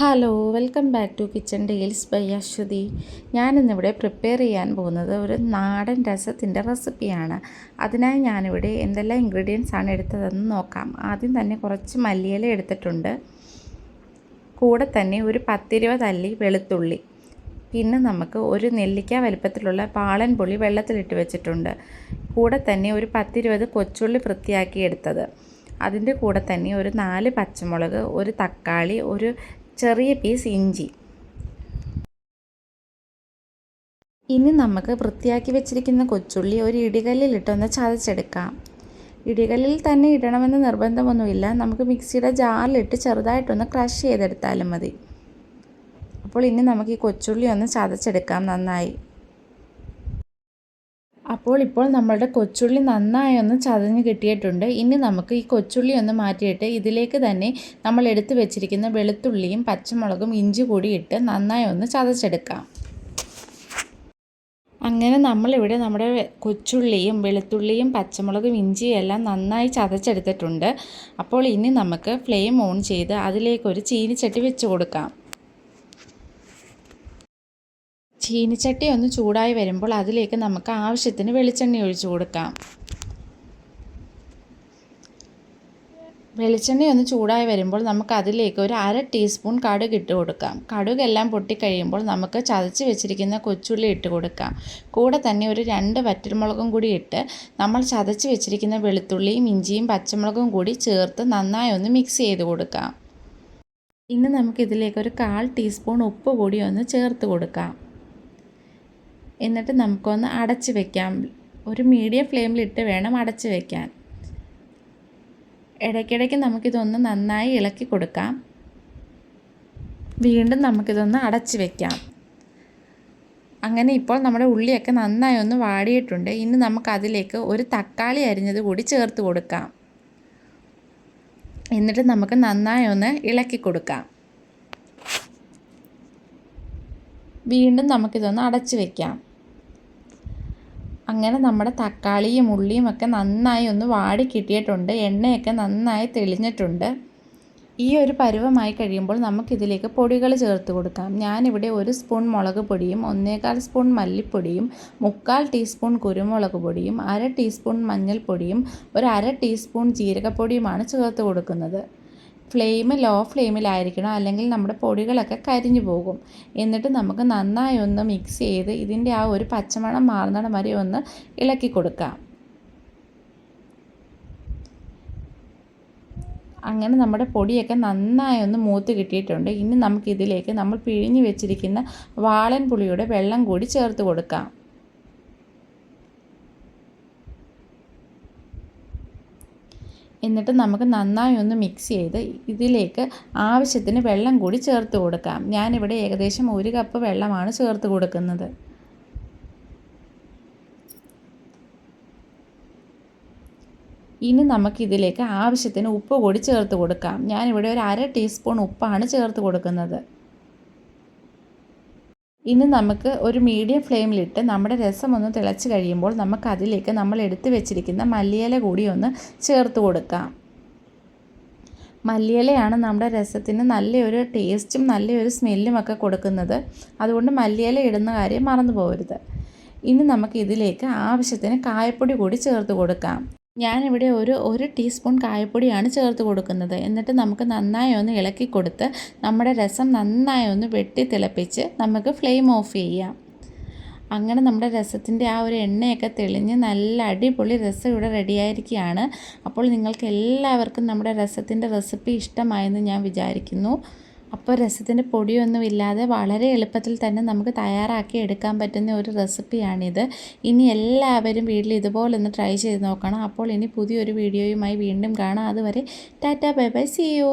Hello welcome back to kitchen deals by Aswathy ഞാനിന്നിവിടെ prepare ചെയ്യാൻ പോകുന്നത് ഒരു നാടൻ രസത്തിന്റെ റെസിപ്പിയാണ് അതിനായി ഞാനിവിടെ എന്തെല്ലാം ഇൻഗ്രീഡിയൻസ് ആണ് എടുത്തതെന്ന് നോക്കാം. ആദ്യം തന്നെ കുറച്ച് മല്ലിയില എടുത്തിട്ടുണ്ട്. കൂടെ തന്നെ ഒരു പത്തിരുപത് അല്ലി വെളുത്തുള്ളി. പിന്നെ നമുക്ക് ഒരു നെല്ലിക്ക വലിപ്പത്തിലുള്ള പാളൻ പുളി വെള്ളത്തിലിട്ട് വെച്ചിട്ടുണ്ട്. കൂടെ തന്നെ ഒരു പത്തിരുപത് കൊച്ചുള്ളി വൃത്തിയാക്കി എടുത്തത്. അതിന്റെ കൂടെ തന്നെ ഒരു നാല് പച്ചമുളക് ഒരു തക്കാളി ഒരു ചെറിയ പീസ് ഇഞ്ചി. ഇനി നമുക്ക് വൃത്തിയാക്കി വെച്ചിരിക്കുന്ന കൊച്ചുള്ളി ഒരു ഇടികല്ലിലിട്ടൊന്ന് ചതച്ചെടുക്കാം. ഇടികല്ലിൽ തന്നെ ഇടണമെന്ന് നിർബന്ധമൊന്നുമില്ല. നമുക്ക് മിക്സിയുടെ ജാറിലിട്ട് ചെറുതായിട്ടൊന്ന് ക്രഷ് ചെയ്തെടുത്താലും മതി. അപ്പോൾ ഇനി നമുക്ക് ഈ കൊച്ചുള്ളി ഒന്ന് ചതച്ചെടുക്കാം നന്നായി. അപ്പോൾ ഇപ്പോൾ നമ്മളുടെ കൊച്ചുള്ളി നന്നായി ഒന്ന് ചതഞ്ഞ് കിട്ടിയിട്ടുണ്ട്. ഇനി നമുക്ക് ഈ കൊച്ചുള്ളി ഒന്ന് മാറ്റിയിട്ട് ഇതിലേക്ക് തന്നെ നമ്മൾ എടുത്തു വെച്ചിരിക്കുന്ന വെളുത്തുള്ളിയും പച്ചമുളകും ഇഞ്ചി കൂടി ഇട്ട് നന്നായി ഒന്ന് ചതച്ചെടുക്കാം. അങ്ങനെ നമ്മളിവിടെ നമ്മുടെ കൊച്ചുള്ളിയും വെളുത്തുള്ളിയും പച്ചമുളകും ഇഞ്ചിയും എല്ലാം നന്നായി ചതച്ചെടുത്തിട്ടുണ്ട്. അപ്പോൾ ഇനി നമുക്ക് ഫ്ലെയിം ഓൺ ചെയ്ത് അതിലേക്കൊരു ചീനിച്ചട്ടി വെച്ച് കൊടുക്കാം. ചീനിച്ചട്ടി ഒന്ന് ചൂടായി വരുമ്പോൾ അതിലേക്ക് നമുക്ക് ആവശ്യത്തിന് വെളിച്ചെണ്ണ ഒഴിച്ചു കൊടുക്കാം. വെളിച്ചെണ്ണ ഒന്ന് ചൂടായി വരുമ്പോൾ നമുക്ക് അതിലേക്ക് ഒരു അര ടീസ്പൂൺ കടുക് ഇട്ട് കൊടുക്കാം. കടുകെല്ലാം പൊട്ടിക്കഴിയുമ്പോൾ നമുക്ക് ചതച്ച് വെച്ചിരിക്കുന്ന കൊച്ചുള്ളി ഇട്ട് കൊടുക്കാം. കൂടെ തന്നെ ഒരു രണ്ട് വറ്റൽമുളകും കൂടി ഇട്ട് നമ്മൾ ചതച്ച് വെച്ചിരിക്കുന്ന വെളുത്തുള്ളിയും ഇഞ്ചിയും പച്ചമുളകും കൂടി ചേർത്ത് നന്നായി ഒന്ന് മിക്സ് ചെയ്ത് കൊടുക്കാം. ഇനി നമുക്കിതിലേക്ക് ഒരു കാൽ ടീസ്പൂൺ ഉപ്പ് കൂടി ഒന്ന് ചേർത്ത് കൊടുക്കാം. എന്നിട്ട് നമുക്കൊന്ന് അടച്ച് വെക്കാം. ഒരു മീഡിയം ഫ്ലെയിമിലിട്ട് വേണം അടച്ച് വെക്കാൻ. ഇടയ്ക്കിടയ്ക്ക് നമുക്കിതൊന്ന് നന്നായി ഇളക്കി കൊടുക്കാം. വീണ്ടും നമുക്കിതൊന്ന് അടച്ച് വെക്കാം. അങ്ങനെ ഇപ്പോൾ നമ്മുടെ ഉള്ളിയൊക്കെ നന്നായി ഒന്ന് വാടിയിട്ടുണ്ട്. ഇനി നമുക്കതിലേക്ക് ഒരു തക്കാളി അരിഞ്ഞത് കൂടി ചേർത്ത് കൊടുക്കാം. എന്നിട്ട് നമുക്ക് നന്നായി ഒന്ന് ഇളക്കി കൊടുക്കാം. വീണ്ടും നമുക്കിതൊന്ന് അടച്ച് വെക്കാം. അങ്ങനെ നമ്മുടെ തക്കാളിയും ഉള്ളിയും ഒക്കെ നന്നായി ഒന്ന് വാടി കിട്ടിയിട്ടുണ്ട്. എണ്ണയൊക്കെ നന്നായി തെളിഞ്ഞിട്ടുണ്ട്. ഈ ഒരു പരുവമായി കഴിയുമ്പോൾ നമുക്കിതിലേക്ക് പൊടികൾ ചേർത്ത് കൊടുക്കാം. ഞാനിവിടെ ഒരു സ്പൂൺ മുളക് പൊടിയും ഒന്നേകാൽ സ്പൂൺ മല്ലിപ്പൊടിയും മുക്കാൽ ടീസ്പൂൺ കുരുമുളക് പൊടിയും അര ടീസ്പൂൺ മഞ്ഞൾപ്പൊടിയും ഒരു അര ടീസ്പൂൺ ജീരകപ്പൊടിയുമാണ് ചേർത്ത് കൊടുക്കുന്നത്. ഫ്ലെയിം ലോ ഫ്ലെയിമിലായിരിക്കണം അല്ലെങ്കിൽ നമ്മുടെ പൊടികളൊക്കെ കരിഞ്ഞു പോകും. എന്നിട്ട് നമുക്ക് നന്നായി ഒന്ന് മിക്സ് ചെയ്ത് ഇതിന്റെ ആ ഒരു പച്ചമണം മാറുന്നിടം വരെ ഒന്ന് ഇളക്കി കൊടുക്കാം. അങ്ങനെ നമ്മുടെ പൊടിയൊക്കെ നന്നായി ഒന്ന് മൂത്ത് കിട്ടിയിട്ടുണ്ട്. ഇനി നമുക്കിതിലേക്ക് നമ്മൾ പിഴിഞ്ഞ് വെച്ചിരിക്കുന്ന വാളൻ പുളിയുടെ വെള്ളം കൂടി ചേർത്ത് കൊടുക്കാം. എന്നിട്ട് നമുക്ക് നന്നായി ഒന്ന് മിക്സ് ചെയ്ത് ഇതിലേക്ക് ആവശ്യത്തിന് വെള്ളം കൂടി ചേർത്ത് കൊടുക്കാം. ഞാനിവിടെ ഏകദേശം ഒരു കപ്പ് വെള്ളമാണ് ചേർത്ത് കൊടുക്കുന്നത്. ഇനി നമുക്കിതിലേക്ക് ആവശ്യത്തിന് ഉപ്പ് കൂടി ചേർത്ത് കൊടുക്കാം. ഞാനിവിടെ ഒരു അര ടീസ്പൂൺ ഉപ്പാണ് ചേർത്ത് കൊടുക്കുന്നത്. ഇനി നമുക്ക് ഒരു മീഡിയം ഫ്ലെയിമിലിട്ട് നമ്മുടെ രസം ഒന്ന് തിളച്ച് കഴിയുമ്പോൾ നമുക്ക് അതിലേക്ക് നമ്മൾ എടുത്തു വെച്ചിരിക്കുന്ന മല്ലിയില കൂടി ഒന്ന് ചേർത്ത് കൊടുക്കാം. മല്ലിയിലയാണ് നമ്മുടെ രസത്തിന് നല്ലൊരു ടേസ്റ്റും നല്ലൊരു സ്മെല്ലും ഒക്കെ കൊടുക്കുന്നത്. അതുകൊണ്ട് മല്ലിയില ഇടുന്ന കാര്യം മറന്നു പോകരുത് ഇനി നമുക്ക് ഇതിലേക്ക് ആവശ്യത്തിന് കായപ്പൊടി കൂടി ചേർത്ത് കൊടുക്കാം. ഞാനിവിടെ ഒരു ഒരു ടീസ്പൂൺ കായപ്പൊടിയാണ് ചേർത്ത് കൊടുക്കുന്നത്. എന്നിട്ട് നമുക്ക് നന്നായി ഒന്ന് ഇളക്കി കൊടുത്ത് നമ്മുടെ രസം നന്നായി ഒന്ന് വെട്ടി തിളപ്പിച്ച് നമുക്ക് ഫ്ലെയിം ഓഫ് ചെയ്യാം. അങ്ങനെ നമ്മുടെ രസത്തിന്റെ ആ ഒരു എണ്ണയൊക്കെ തെളിഞ്ഞ് നല്ല അടിപൊളി രസം ഇവിടെ റെഡിയായിരിക്കുകയാണ്. അപ്പോൾ നിങ്ങൾക്ക് എല്ലാവർക്കും നമ്മുടെ രസത്തിന്റെ റെസിപ്പി ഇഷ്ടമായെന്ന് ഞാൻ വിചാരിക്കുന്നു. അപ്പോൾ രസത്തിന്റെ പൊടിയൊന്നുമില്ലാതെ വളരെ എളുപ്പത്തിൽ തന്നെ നമുക്ക് തയ്യാറാക്കി എടുക്കാൻ പറ്റുന്ന ഒരു റെസിപ്പിയാണിത്. ഇനി എല്ലാവരും വീട്ടിൽ ഇതുപോലെ ഒന്ന് ട്രൈ ചെയ്ത് നോക്കണം. അപ്പോൾ ഇനി പുതിയൊരു വീഡിയോയുമായി വീണ്ടും കാണാം. അതുവരെ tata bye bye. See you